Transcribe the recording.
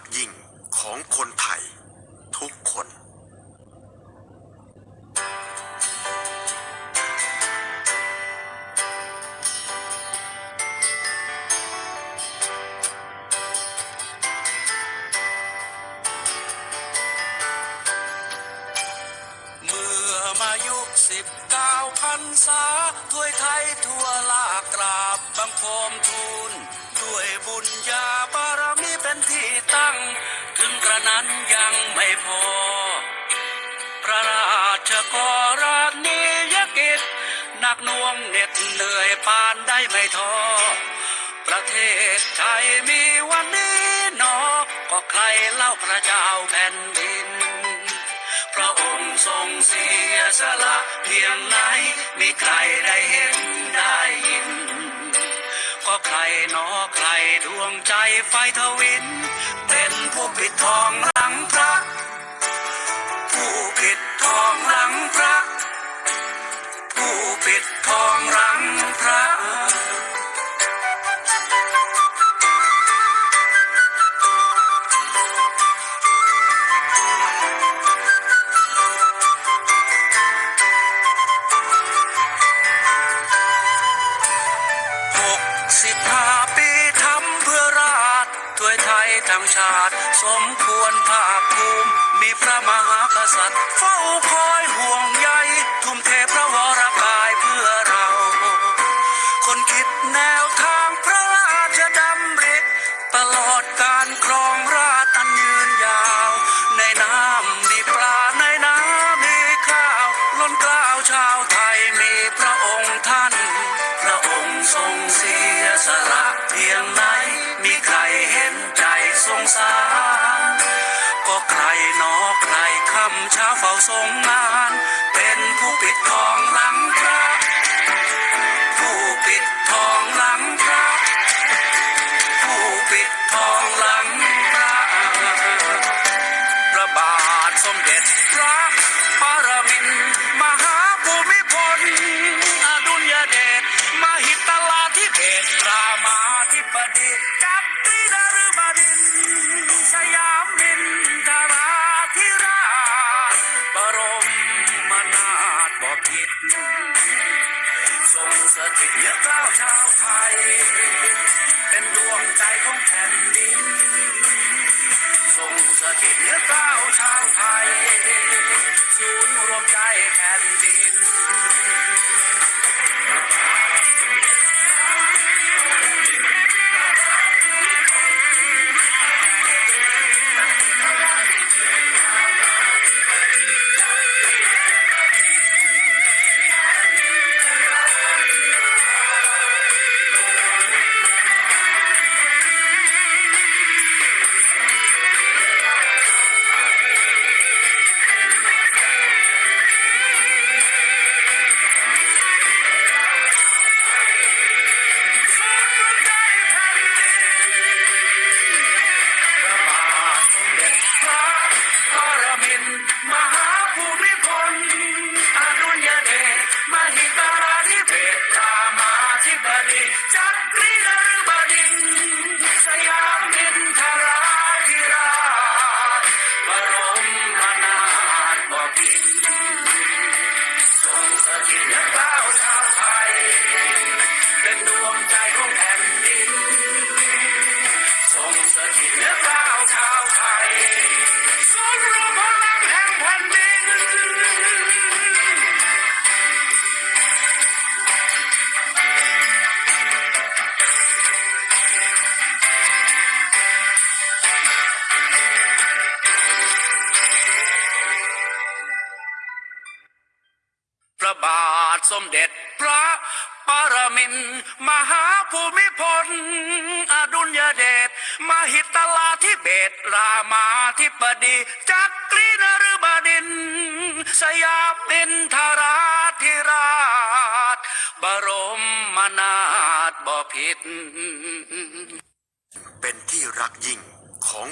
กยิ่งของคนไทยทุกคนเมื่อมายุสิบเก้าพันษาถ้วยไทยทั่วลากราบบังคมทูลด้วยบุญญา นักน่วงเหน็ดเหนื่อยปานได้ไม่ท้อประเทศไทยมีวันนี้นอก็ใครเล่าพระเจ้าแผ่นดิน พระองค์ทรงเสียสละเพียงไหนมีใครได้เห็นได้ยิน ก็ใครนอใครดวงใจไฟทวิน เป็นผู้ปิดทอง ทั้งชาติ สมควรภาคภูมิ มีพระมหากษัตริย์ เฝ้าคอยห่วงใยทุ่มเทพระวรกายเพื่อเรา คนคิดแนวทางพระราชดำริตลอดการครองราชย์อันยืนยาว ในน้ำมีปลาในน้ำมีข้าว ล้นกล้าวชาวไทยมีพระองค์ท่าน พระองค์ทรงเสียสละเพียงไหนมีใครเห็นใจ สงสาร ก็ใครหนอใครคำเช้าเฝ้าทรงงาน เป็นผู้ปิดทองหลังพระผู้ปิดทองหลังพระผู้ปิดทองหลังพระพระบาทสมเด็จพระปรมินมหาภูมิพลอดุลยเดชมหิตลาธิเบศรามาธิบดีจัก เยือกล้าชาวไทย เป็นดวงใจของแผ่นดินส่งสถิตเยือกล้าชาวไทย ศูนย์รวมใจแผ่นดิน รง สมเด็จพระปรมินมหาภูมิพล อดุลยเดชมหิตลาธิเบศรามาธิบดีจักรีนฤบดิน สยามมินทราธิราช บรมนาถบพิตรเป็นที่รักยิ่งของ